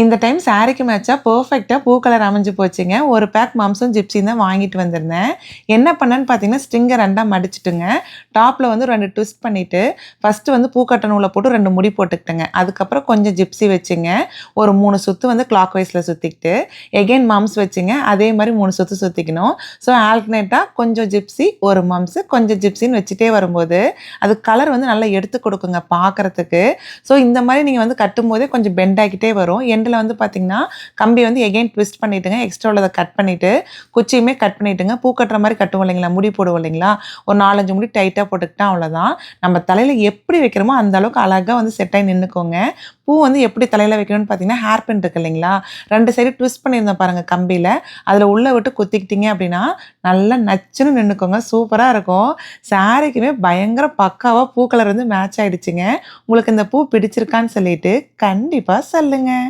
இந்த டைம் சாரிக்கு மேட்சாக பர்ஃபெக்டாக பூ கலர் அமைஞ்சு போச்சுங்க. ஒரு பேக் மாம்சம் ஜிப்ஸியும் தான் வாங்கிட்டு வந்திருந்தேன். என்ன பண்ணேன்னு பார்த்தீங்கன்னா ஸ்ட்ரிங்கை ரெண்டாக மடிச்சிட்டுங்க. டாப்பில் வந்து ரெண்டு ட்விஸ்ட் பண்ணிவிட்டு ஃபஸ்ட்டு வந்து பூக்கட்ட நூலை போட்டு ரெண்டு முடி போட்டுக்கிட்டேங்க. அதுக்கப்புறம் கொஞ்சம் ஜிப்ஸி வச்சுங்க. ஒரு மூணு சுற்று வந்து கிளாக் வைஸில் சுற்றிக்கிட்டு எகெயின் மம்ஸ் வச்சுங்க. அதே மாதிரி மூணு சுற்று சுற்றிக்கணும் ஸோ ஆல்டர்னேட்டாக கொஞ்சம் ஜிப்ஸி ஒரு மம்ஸு கொஞ்சம் ஜிப்ஸின்னு வச்சுட்டே வரும்போது அது கலர் வந்து நல்லா எடுத்து கொடுக்குங்க பார்க்குறதுக்கு ஸோ இந்த மாதிரி நீங்கள் வந்து கட்டும்போதே கொஞ்சம் பெண்ட் ஆகிக்கிட்டே வரும். எண்டில் வந்து பார்த்தீங்கன்னா கம்பி வந்து எகைன் ட்விஸ்ட் பண்ணிவிட்டுங்க எக்ஸ்ட்ரா உள்ளதை கட் பண்ணிவிட்டு குச்சியுமே கட் பண்ணிவிட்டுங்க பூ கட்டுற மாதிரி கட்டுவோம் இல்லைங்களா? முடி போடுவோம் இல்லைங்களா? ஒரு நாலஞ்சு முடி டைட்டாக போட்டுக்கிட்டா அவ்வளோதான் நம்ம தலையில் எப்படி வைக்கிறோமோ அந்த அளவுக்கு அழகாக வந்து செட் ஆகி நின்றுக்கோங்க பூ வந்து எப்படி தலையில் வைக்கணும்னு பார்த்தீங்கன்னா ஹேர் பின் இருக்கு இல்லைங்களா? ரெண்டு சைடு ட்விஸ்ட் பண்ணியிருந்தோம் பாருங்கள் கம்பியில். அதில் உள்ளே விட்டு குத்திக்கிட்டீங்க அப்படின்னா நல்லா நச்சுன்னு நின்றுக்கோங்க சூப்பராக இருக்கும். சாரிக்குமே பயங்கர பக்காவாக பூ கலர் வந்து மேட்ச் ஆகிடுச்சிங்க உங்களுக்கு இந்த பூ பிடிச்சிருக்கான்னு சொல்லிட்டு கண்டிப்பாக சொல்லுங்கள்